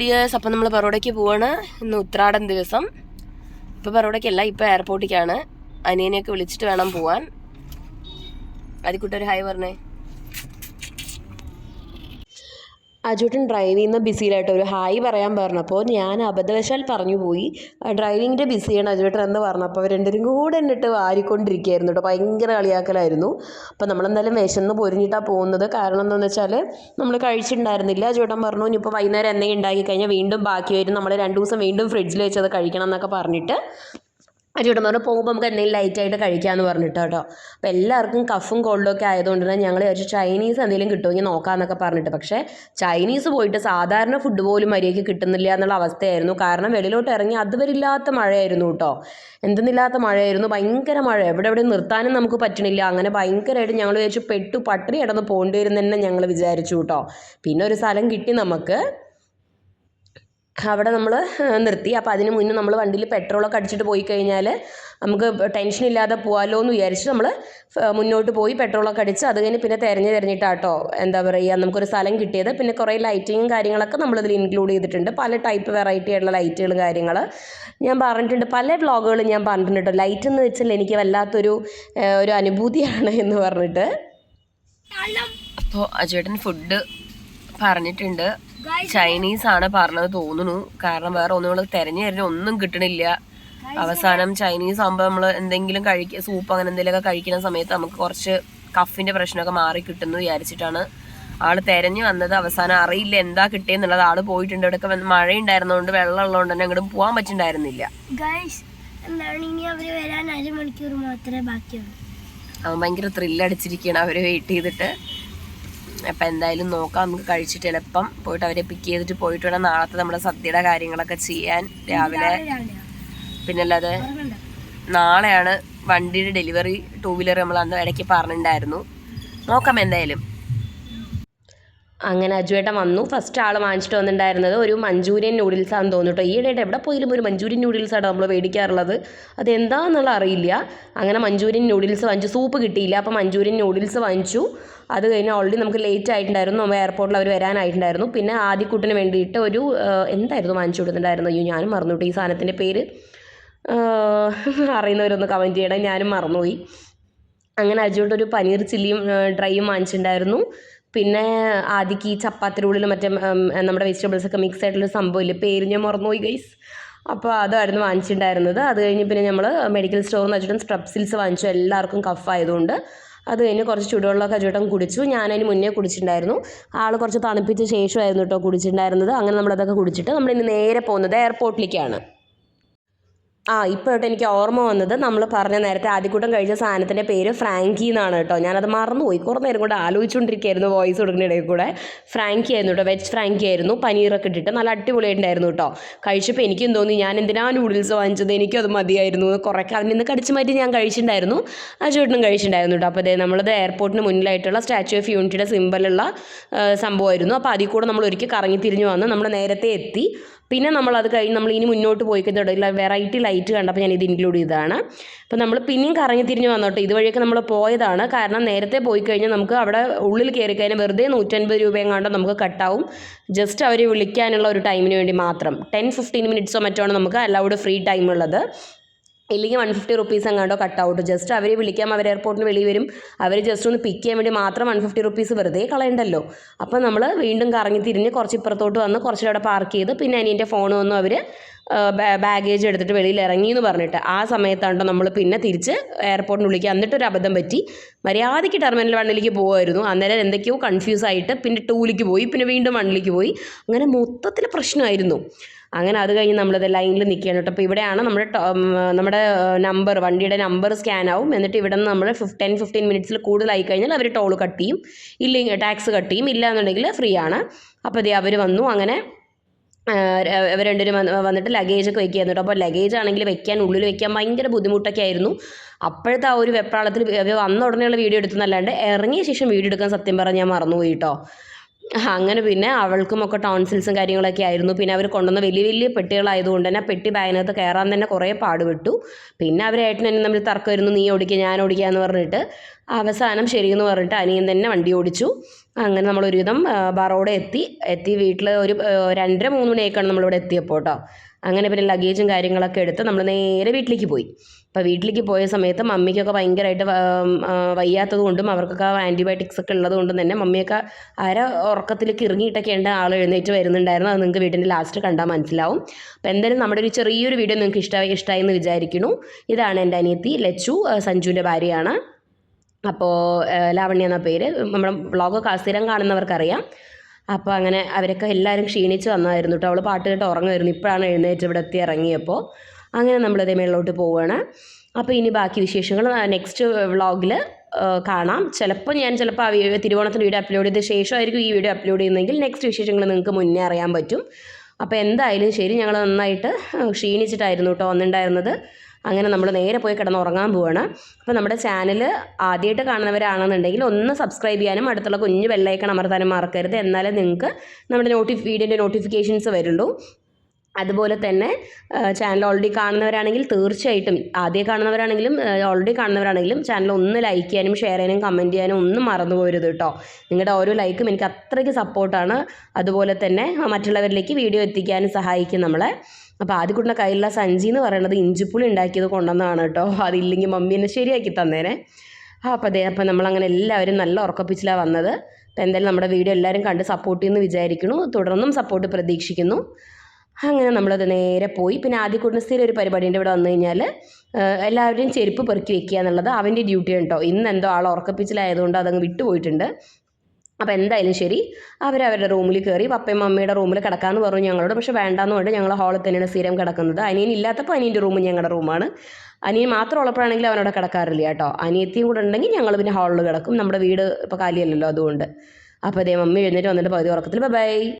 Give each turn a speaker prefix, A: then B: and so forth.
A: Dears അപ്പം നമ്മൾ ബറോഡയ്ക്ക് പോവാണ്. ഇന്ന് ഉത്രാടം ദിവസം. ഇപ്പോൾ ബറോഡയ്ക്കല്ല ഇപ്പോൾ എയർപോർട്ടിലേക്കാണ് അനിയനെയൊക്കെ വിളിച്ചിട്ട് വേണം പോവാൻ. അതിക്കുട്ടൊരു ഹായ് പറഞ്ഞേ. അജുട്ടൻ ഡ്രൈവ് ചെയ്യുന്ന ബിസിയിലായിട്ട് ഒരു ഹായ് പറയാൻ പറഞ്ഞപ്പോൾ ഞാൻ അബദ്ധവശാൽ പറഞ്ഞു പോയി. ഡ്രൈവിങ്ങിന്റെ ബിസിയാണ് അജുട്ടൻ എന്ന് പറഞ്ഞപ്പോൾ അവർ രണ്ടുപേരും കൂടെ എന്നിട്ട് വാരിക്കൊണ്ടിരിക്കുകയായിരുന്നു കേട്ടോ. ഭയങ്കര കളിയാക്കലായിരുന്നു. അപ്പോൾ നമ്മളെന്തായാലും വിശന്ന് പൊരിഞ്ഞിട്ടാണ് പോകുന്നത്. കാരണം എന്താണെന്ന് വെച്ചാൽ നമ്മൾ കഴിച്ചിട്ടുണ്ടായിരുന്നില്ല. അജുട്ടൻ പറഞ്ഞു ഇനിയിപ്പോൾ വൈകുന്നേരം എന്തെങ്കിലും ഉണ്ടാക്കി കഴിഞ്ഞാൽ വീണ്ടും ബാക്കി വരും. നമ്മൾ രണ്ട് ദിവസം വീണ്ടും ഫ്രിഡ്ജിൽ വെച്ചത് കഴിക്കണം എന്നൊക്കെ പറഞ്ഞിട്ട് അരിയോട്ടം പറഞ്ഞു പോകുമ്പോൾ നമുക്ക് എന്തെങ്കിലും ലൈറ്റായിട്ട് കഴിക്കാമെന്ന് പറഞ്ഞിട്ട് കേട്ടോ. അപ്പോൾ എല്ലാവർക്കും കഫും കോൾഡും ഒക്കെ ആയതുകൊണ്ട് തന്നെ ഞങ്ങൾ വിചാരിച്ചു ചൈനീസ് എന്തെങ്കിലും കിട്ടുമെങ്കിൽ നോക്കാമെന്നൊക്കെ പറഞ്ഞിട്ട്. പക്ഷേ ചൈനീസ് പോയിട്ട് സാധാരണ ഫുഡ് പോലും മര്യാദയ്ക്ക് കിട്ടുന്നില്ല എന്നുള്ള അവസ്ഥയായിരുന്നു. കാരണം വെളിയിലോട്ട് ഇറങ്ങി അതുവരില്ലാത്ത മഴയായിരുന്നു കേട്ടോ. എന്തെന്നില്ലാത്ത മഴയായിരുന്നു. ഭയങ്കര മഴ. എവിടെ എവിടെ നിർത്താനും നമുക്ക് പറ്റണില്ല. അങ്ങനെ ഭയങ്കരമായിട്ട് ഞങ്ങൾ വിചാരിച്ചു പെട്ടു പട്ടിണി കിടന്ന് പോകേണ്ടി വരുന്നതന്നെ ഞങ്ങൾ വിചാരിച്ചു കേട്ടോ. പിന്നെ ഒരു സ്ഥലം കിട്ടി നമുക്ക്. അവിടെ നമ്മൾ നിർത്തി. അപ്പോൾ അതിന് മുന്നേ നമ്മൾ വണ്ടിയിൽ പെട്രോളൊക്കെ അടിച്ചിട്ട് പോയി കഴിഞ്ഞാൽ നമുക്ക് ടെൻഷൻ ഇല്ലാതെ പോകാമല്ലോ എന്ന് വിചാരിച്ച് നമ്മൾ മുന്നോട്ട് പോയി പെട്രോളൊക്കെ അടിച്ച് അത് കഴിഞ്ഞ് പിന്നെ തിരഞ്ഞ് തിരഞ്ഞിട്ടാട്ടോ എന്താ പറയുക നമുക്കൊരു സ്ഥലം കിട്ടിയത്. പിന്നെ കുറേ ലൈറ്റിങ്ങും കാര്യങ്ങളൊക്കെ നമ്മളിതിൽ ഇൻക്ലൂഡ് ചെയ്തിട്ടുണ്ട്. പല ടൈപ്പ് വെറൈറ്റി ആയിട്ടുള്ള ലൈറ്റുകളും കാര്യങ്ങൾ ഞാൻ പറഞ്ഞിട്ടുണ്ട് പല വ്ളോഗുകളും ഞാൻ പറഞ്ഞിട്ടുണ്ട്. ലൈറ്റ് എന്ന് വെച്ചാൽ എനിക്ക് വല്ലാത്തൊരു ഒരു അനുഭൂതിയാണ് എന്ന് പറഞ്ഞിട്ട്. അപ്പോൾ അജുവേട്ടൻ ഫുഡ് പറഞ്ഞിട്ടുണ്ട്. ചൈനീസ് ആണ് പറഞ്ഞത് തോന്നുന്നു. കാരണം വേറെ ഒന്നും നമ്മൾ തിരഞ്ഞു തരുന്ന ഒന്നും കിട്ടണില്ല. അവസാനം ചൈനീസ് ആകുമ്പോൾ നമ്മൾ എന്തെങ്കിലും കഴിക്ക സൂപ്പ് അങ്ങനെ എന്തെങ്കിലുമൊക്കെ കഴിക്കുന്ന സമയത്ത് നമുക്ക് കുറച്ച് കഫിന്റെ പ്രശ്നമൊക്കെ മാറി കിട്ടുന്നു വിചാരിച്ചിട്ടാണ് ആൾ തെരഞ്ഞു വന്നത്. അവസാനം അറിയില്ല എന്താ കിട്ടിയെന്നുള്ളത്. ആൾ പോയിട്ടുണ്ട്. ഇവിടെയൊക്കെ വന്ന് മഴ ഉണ്ടായിരുന്നതുകൊണ്ട് വെള്ളം ഉള്ളതുകൊണ്ട് തന്നെ അങ്ങോട്ട് പോകാൻ പറ്റുന്നുണ്ടായിരുന്നില്ല അവൻ ഭയങ്കര ത്രില്ലടിച്ചിരിക്കുകയാണ് അവർ വെയിറ്റ് ചെയ്തിട്ട്. അപ്പം എന്തായാലും നോക്കാം. നമുക്ക് കഴിച്ചിട്ട് എളുപ്പം പോയിട്ട് അവരെ പിക്ക് ചെയ്തിട്ട് പോയിട്ട് വേണം നാളത്തെ നമ്മുടെ സദ്യയുടെ കാര്യങ്ങളൊക്കെ ചെയ്യാൻ രാവിലെ.
B: പിന്നെ
A: പിന്നല്ലാതെ നാളെയാണ് വണ്ടിയുടെ ഡെലിവറി ടൂ വീലർ നമ്മൾ അന്ന് ഇടയ്ക്ക് പറഞ്ഞിട്ടുണ്ടായിരുന്നു നോക്കാം എന്തായാലും. അങ്ങനെ അജുവേട്ടൻ വന്നു. ഫസ്റ്റ് ആൾ വാങ്ങിച്ചിട്ട് വന്നിട്ടുണ്ടായിരുന്നത് ഒരു മഞ്ചൂരിയൻ നൂഡിൽസ് ആണെന്ന് തോന്നുന്നു കേട്ടോ ഈയിടെയായിട്ട് എവിടെ പോയാലും ഒരു മഞ്ചൂരിയൻ നൂഡിൽസാണ് നമ്മൾ മേടിക്കാറുള്ളത്. അതെന്താണെന്നുള്ള അറിയില്ല. അങ്ങനെ മഞ്ചൂരിയൻ നൂഡിൽസ് വാങ്ങിച്ചു. സൂപ്പ് കിട്ടിയില്ല. അപ്പോൾ മഞ്ചൂരിയൻ നൂഡിൽസ് വാങ്ങിച്ചു. അത് കഴിഞ്ഞ് ഓൾറെഡി നമുക്ക് ലേറ്റ് ആയിട്ടുണ്ടായിരുന്നു. എയർപോർട്ടിൽ അവർ വരാനായിട്ടുണ്ടായിരുന്നു. പിന്നെ ആദ്യക്കൂട്ടിന് വേണ്ടിയിട്ട് ഒരു എന്തായിരുന്നു വാങ്ങിച്ചു കൊടുത്തിട്ടുണ്ടായിരുന്നു അയ്യോ ഞാനും മറന്നു കേട്ടോ ഈ സാധനത്തിന്റെ പേര് അറിയുന്നവരൊന്ന് കമന്റ് ചെയ്യണം. ഞാനും മറന്നുപോയി. അങ്ങനെ അജുവേട്ടൊരു പനീർ ചില്ലിയും ഡ്രൈയും വാങ്ങിച്ചിട്ടുണ്ടായിരുന്നു. പിന്നെ ആദ്യക്ക് ഈ ചപ്പാത്തിയുടെ ഉള്ളിൽ മറ്റേ നമ്മുടെ വെജിറ്റബിൾസൊക്കെ മിക്സ് ആയിട്ടുള്ള സംഭവമില്ലേ? പേര് ഞാൻ മറന്നുപോയി ഗൈസ് അപ്പോൾ അതായിരുന്നു വാങ്ങിച്ചിട്ടുണ്ടായിരുന്നത്. അത് കഴിഞ്ഞ് പിന്നെ നമ്മൾ മെഡിക്കൽ സ്റ്റോറിൽ നിന്ന് വെച്ചിട്ട് സ്ട്രപ്സിൽസ് വാങ്ങിച്ചു. എല്ലാവർക്കും കഫ് ആയതുകൊണ്ട്. അത് കഴിഞ്ഞ് കുറച്ച് ചൂടുവെള്ളമൊക്കെ അജുട്ടൻ കുടിച്ചു. ഞാനതിന് മുന്നേ കുടിച്ചിട്ടുണ്ടായിരുന്നു. ആൾ കുറച്ച് തണുപ്പിച്ച ശേഷമായിരുന്നു കേട്ടോ കുടിച്ചിട്ടുണ്ടായിരുന്നത്. അങ്ങനെ നമ്മളതൊക്കെ കുടിച്ചിട്ട് നമ്മൾ ഇന്ന് നേരെ പോകുന്നത് എയർപോർട്ടിലേക്കാണ് ആ ഇപ്പോൾ കേട്ടോ എനിക്ക് ഓർമ്മ വന്നത്. നമ്മൾ പറഞ്ഞ നേരത്തെ ആദ്യക്കൂട്ടം കഴിച്ച സാധനത്തിന്റെ പേര് ഫ്രാങ്കി എന്നാണ് കേട്ടോ. ഞാനത് മറന്നുപോയി. കുറേ നേരം കൂടെ ആലോചിച്ചുകൊണ്ടിരിക്കുകയായിരുന്നു വോയിസ് കൊടുക്കുന്ന ഇടയിൽ കൂടെ. ഫ്രാങ്കി ആയിരുന്നു കേട്ടോ. വെജ് ഫ്രാങ്കി ആയിരുന്നു. പനീറൊക്കെ ഇട്ടിട്ട് നല്ല അടിപൊളിയായിട്ടുണ്ടായിരുന്നു കേട്ടോ. കഴിച്ചപ്പോൾ എനിക്കും തോന്നി ഞാൻ എന്തിനാ നൂഡിൽസ് വാങ്ങിച്ചത്? എനിക്കും അത് മതിയായിരുന്നു കുറേ അതിൽ നിന്ന് കടിച്ചു മാറ്റി ഞാൻ കഴിച്ചിട്ടുണ്ടായിരുന്നു. ആ ചേട്ടനും കഴിച്ചിട്ടുണ്ടായിരുന്നു കേട്ടോ. അപ്പോൾ അതെ നമ്മളത് എയർപോർട്ടിന് മുന്നിലായിട്ടുള്ള സ്റ്റാച്യു ഓഫ് യൂണിറ്റിയുടെ സിമ്പലുള്ള സംഭവമായിരുന്നു. അപ്പോൾ അതിൽ കൂടെ നമ്മൾ ഒരിക്കൽ കറങ്ങി തിരിഞ്ഞു വന്ന് നമ്മൾ നേരത്തെ എത്തി. പിന്നെ നമ്മൾ അത് കഴിഞ്ഞ് നമ്മൾ ഇനി മുന്നോട്ട് പോയി കഴിഞ്ഞിട്ടുണ്ടെങ്കിൽ വെറൈറ്റി ലൈറ്റ് കണ്ടപ്പോൾ ഞാൻ ഇത് ഇൻക്ലൂഡ് ചെയ്തതാണ്. അപ്പോൾ നമ്മൾ പിന്നെയും കറങ്ങി തിരിഞ്ഞ് വന്നോട്ടെ ഇതുവഴിയൊക്കെ നമ്മൾ പോയതാണ്. കാരണം നേരത്തെ പോയി കഴിഞ്ഞാൽ നമുക്ക് അവിടെ ഉള്ളിൽ കയറി കഴിഞ്ഞാൽ വെറുതെ നൂറ്റൻപത് കണ്ടോ നമുക്ക് കട്ടാവും ജസ്റ്റ് അവരെ വിളിക്കാനുള്ള ഒരു ടൈമിന് വേണ്ടി മാത്രം. ടെൻ ഫിഫ്റ്റീൻ മിനിറ്റ്സോ മറ്റോ ആണ് നമുക്ക് അലൗഡ് ഫ്രീ ടൈം ഉള്ളത്. ഇല്ലെങ്കിൽ വൺ ഫിഫ്റ്റി റുപ്പീസ് എങ്ങാണ്ടോ കട്ട് ഔട്ട് ജസ്റ്റ് അവരെ വിളിക്കാം അവർ എയർപോർട്ടിന് വെളിയിൽ വരും. അവർ ജസ്റ്റ് ഒന്ന് പിക്ക് ചെയ്യാൻ വേണ്ടി മാത്രം വൺ ഫിഫ്റ്റി റുപ്പീസ് വെറുതെ കളയണ്ടല്ലോ. അപ്പോൾ നമ്മൾ വീണ്ടും കറങ്ങി തിരിഞ്ഞ് കുറച്ച് ഇപ്പുറത്തോട്ട് വന്ന് കുറച്ചുകൂടെ പാർക്ക് ചെയ്ത് പിന്നെ അനിയന്റെ ഫോൺ വന്നു അവർ ബാഗേജ് എടുത്തിട്ട് വെളിയിൽ ഇറങ്ങി എന്ന് പറഞ്ഞിട്ട് ആ സമയത്താണ്ടോ നമ്മൾ പിന്നെ തിരിച്ച് എയർപോർട്ടിന് വിളിക്കുക. എന്നിട്ടൊരു അബദ്ധം പറ്റി. മര്യാദയ്ക്ക് ടെർമിനൽ വണ്ണിലേക്ക് പോകുമായിരുന്നു അന്നേരം എന്തൊക്കെയോ കൺഫ്യൂസ് ആയിട്ട് പിന്നെ ടൂവിലേക്ക് പോയി പിന്നെ വീണ്ടും വണ്ണിലേക്ക് പോയി. അങ്ങനെ മൊത്തത്തിൽ പ്രശ്നമായിരുന്നു. അങ്ങനെ അത് കഴിഞ്ഞ് നമ്മളത് ലൈനിൽ നിൽക്കുകയാണ് കേട്ടോ. അപ്പോൾ ഇവിടെയാണ് നമ്മുടെ നമ്മുടെ നമ്പർ വണ്ടിയുടെ നമ്പർ സ്കാൻ ആവും. എന്നിട്ട് ഇവിടെ നിന്ന് നമ്മൾ ടെൻ ഫിഫ്റ്റീൻ മിനിറ്റ്സിൽ കൂടുതലായി കഴിഞ്ഞാൽ അവർ ടോൾ കട്ട് ചെയ്യും. ഇല്ലെങ്കിൽ ടാക്സ് കട്ട് ചെയ്യും. ഇല്ല എന്നുണ്ടെങ്കിൽ ഫ്രീ ആണ്. അപ്പോൾ ഇതേ അവർ വന്നു. അങ്ങനെ അവർ രണ്ടുപേരും വന്ന് വന്നിട്ട് ലഗേജൊക്കെ വെക്കുകയായിരുന്നു കേട്ടോ. അപ്പോൾ ലഗേജ് ആണെങ്കിൽ വെക്കാൻ ഉള്ളിൽ വെക്കാൻ ഭയങ്കര ബുദ്ധിമുട്ടൊക്കെ ആയിരുന്നു. അപ്പോഴത്തെ ആ ഒരു വെപ്രാളത്തിൽ വന്ന ഉടനെയുള്ള വീഡിയോ എടുത്തെന്നല്ലാണ്ട് ഇറങ്ങിയ ശേഷം വീഡിയോ എടുക്കാൻ സത്യം പറഞ്ഞാൽ ഞാൻ മറന്നുപോയി കേട്ടോ. അങ്ങനെ പിന്നെ അവൾക്കും ഒക്കെ ടോൺസിൽസും കാര്യങ്ങളൊക്കെ ആയിരുന്നു. പിന്നെ അവർ കൊണ്ടുവന്ന വലിയ വലിയ പെട്ടികളായതുകൊണ്ട് തന്നെ പെട്ടി ബാഗിനകത്ത് കയറാൻ തന്നെ കുറേ പാടുപെട്ടു. പിന്നെ അവർ ഏട്ടനും എന്നെ തമ്മിൽ തർക്കമായിരുന്നു നീ ഓടിക്കുക ഞാൻ ഓടിക്കുക എന്ന് പറഞ്ഞിട്ട് അവസാനം ശരിയെന്ന് പറഞ്ഞിട്ട് അനിയൻ തന്നെ വണ്ടി ഓടിച്ചു. അങ്ങനെ നമ്മൾ ഒരുവിധം എത്തി. എത്തി വീട്ടിൽ ഒരു രണ്ടര മൂന്ന് മണിയൊക്കെയാണ് നമ്മളിവിടെ എത്തിയപ്പോൾ കേട്ടോ അങ്ങനെ പിന്നെ ലഗേജും കാര്യങ്ങളൊക്കെ എടുത്ത് നമ്മൾ നേരെ വീട്ടിലേക്ക് പോയി. അപ്പോൾ വീട്ടിലേക്ക് പോയ സമയത്ത് മമ്മിക്കൊക്കെ ഭയങ്കരമായിട്ട് വയ്യാത്തത് കൊണ്ടും അവർക്കൊക്കെ ആന്റിബയോട്ടിക്സ് ഒക്കെ ഉള്ളത് കൊണ്ടും തന്നെ മമ്മിയൊക്കെ അര ഉറക്കത്തിലേക്ക് ഇറങ്ങിയിട്ടൊക്കെയുണ്ട് ആൾ എഴുന്നേറ്റ് വരുന്നുണ്ടായിരുന്നു. അത് നിങ്ങൾക്ക് വീടിന്റെ ലാസ്റ്റ് കണ്ടാൽ മനസ്സിലാവും. അപ്പോൾ എന്തായാലും നമ്മുടെ ഒരു ചെറിയൊരു വീഡിയോ നിങ്ങൾക്ക് ഇഷ്ടമായി ഇഷ്ടമായി എന്ന് വിചാരിക്കുന്നു. ഇതാണ് എന്റെ അനിയത്തി ലച്ചു സഞ്ജുവിന്റെ ഭാര്യയാണ്. അപ്പോൾ ലാവണ്യ എന്ന പേര്. നമ്മുടെ വ്ളോഗ് സ്ഥിരം കാണുന്നവർക്കറിയാം. അപ്പോൾ അങ്ങനെ അവരൊക്കെ എല്ലാവരും ക്ഷീണിച്ച് വന്നായിരുന്നു കേട്ടോ അവൾ പാട്ട് കേട്ട് ഉറങ്ങുമായിരുന്നു. ഇപ്പോഴാണ് എഴുന്നേറ്റ് ഇവിടെ എത്തി ഇറങ്ങിയപ്പോൾ അങ്ങനെ നമ്മളിതേ മേളിലോട്ട് പോവുകയാണ് അപ്പോൾ ഇനി ബാക്കി വിശേഷങ്ങൾ നെക്സ്റ്റ് വ്ളോഗിൽ കാണാം. ചിലപ്പോൾ ഞാൻ ചിലപ്പോൾ ആ വീഡിയോ തിരുവോണത്തിന് വീഡിയോ അപ്ലോഡ് ചെയ്ത ശേഷമായിരിക്കും ഈ വീഡിയോ അപ്ലോഡ് ചെയ്യുന്നതെങ്കിൽ നെക്സ്റ്റ് വിശേഷങ്ങൾ നിങ്ങൾക്ക് മുന്നേ അറിയാൻ പറ്റും. അപ്പോൾ എന്തായാലും ശരി ഞങ്ങൾ നന്നായിട്ട് ക്ഷീണിച്ചിട്ടായിരുന്നു കേട്ടോ വന്നിട്ടുണ്ടായിരുന്നത് അങ്ങനെ നമ്മൾ നേരെ പോയി കിടന്ന് ഉറങ്ങാൻ പോവാണ്. അപ്പോൾ നമ്മുടെ ചാനൽ ആദ്യമായിട്ട് കാണുന്നവരാണെന്നുണ്ടെങ്കിൽ ഒന്ന് സബ്സ്ക്രൈബ് ചെയ്യാനും അടുത്തുള്ള കുഞ്ഞു ബെല്ലൈക്കൺ അമർത്താനും മറക്കരുത്. എന്നാലേ നിങ്ങൾക്ക് നമ്മുടെ നോട്ടിഫ് വീഡിയോന്റെ നോട്ടിഫിക്കേഷൻസ് വരുള്ളൂ. അതുപോലെ തന്നെ ചാനൽ ഓൾറെഡി കാണുന്നവരാണെങ്കിൽ തീർച്ചയായിട്ടും ആദ്യം കാണുന്നവരാണെങ്കിലും ഓൾറെഡി കാണുന്നവരാണെങ്കിലും ചാനൽ ഒന്ന് ലൈക്ക് ചെയ്യാനും ഷെയർ ചെയ്യാനും കമന്റ് ചെയ്യാനും ഒന്നും മറന്നു പോരുത് കേട്ടോ. നിങ്ങളുടെ ഓരോ ലൈക്കും എനിക്ക് അത്രയ്ക്ക് സപ്പോർട്ടാണ് അതുപോലെ തന്നെ മറ്റുള്ളവരിലേക്ക് വീഡിയോ എത്തിക്കാനും സഹായിക്കും നമ്മളെ. അപ്പോൾ ആദ്യക്കുട്ടിന്റെ കയ്യിലുള്ള സഞ്ചി എന്ന് പറയുന്നത് ഇഞ്ചിപ്പുളി ഉണ്ടാക്കിയത് കൊണ്ടുവന്നതാണ് കേട്ടോ. അതില്ലെങ്കിൽ മമ്മി എന്നെ ശരിയാക്കി തന്നേനെ. ആ അപ്പോൾ അതെ അപ്പോൾ നമ്മളങ്ങനെ എല്ലാവരും നല്ല ഉറക്കപ്പിച്ചിലാണ് വന്നത്. അപ്പോൾ എന്തായാലും നമ്മുടെ വീഡിയോ എല്ലാവരും കണ്ട് സപ്പോർട്ട് ചെയ്യുമെന്ന് വിചാരിക്കുന്നു. തുടർന്നും സപ്പോർട്ട് പ്രതീക്ഷിക്കുന്നു. അങ്ങനെ നമ്മളത് നേരെ പോയി. പിന്നെ ആദ്യ കുടുംബസ്ഥയിൽ ഒരു പരിപാടിന്റെ ഇവിടെ വന്നു കഴിഞ്ഞാൽ എല്ലാവരുടെയും ചെരുപ്പ് പെറുക്കി വെക്കുക എന്നുള്ളത് അവന്റെ ഡ്യൂട്ടി ഉണ്ടോ ഇന്ന് എന്തോ ആൾ ഉറക്കപ്പിച്ചിലായതുകൊണ്ട് അതങ്ങ് വിട്ടുപോയിട്ടുണ്ട്. അപ്പോൾ എന്തായാലും ശരി. അവരവരുടെ റൂമിൽ കയറി പപ്പയും മമ്മിയുടെ റൂമിൽ കിടക്കാമെന്ന് പറഞ്ഞു ഞങ്ങളോട്. പക്ഷേ വേണ്ടാന്ന് പറഞ്ഞു ഞങ്ങൾ ഹാളിൽ തന്നെയാണ് സ്ഥിരം കിടക്കുന്നത്. അനിയൻ ഇല്ലാത്തപ്പോൾ അനിയന്റെ റൂം ഞങ്ങളുടെ റൂമാണ് അനിയൻ മാത്രം ഉള്ളപ്പോഴാണെങ്കിൽ അവനവിടെ കിടക്കാറില്ല കേട്ടോ. അനിയത്തിയും കൂടെ ഉണ്ടെങ്കിൽ ഞങ്ങൾ പിന്നെ ഹാളിൽ കിടക്കും. നമ്മുടെ വീട് ഇപ്പോൾ കാലിയല്ലല്ലോ അതുകൊണ്ട്. അപ്പോൾ അതേ മമ്മി എഴുന്നേറ്റ് വന്നിട്ട് പകുതി ഉറക്കത്തിൽ ബൈ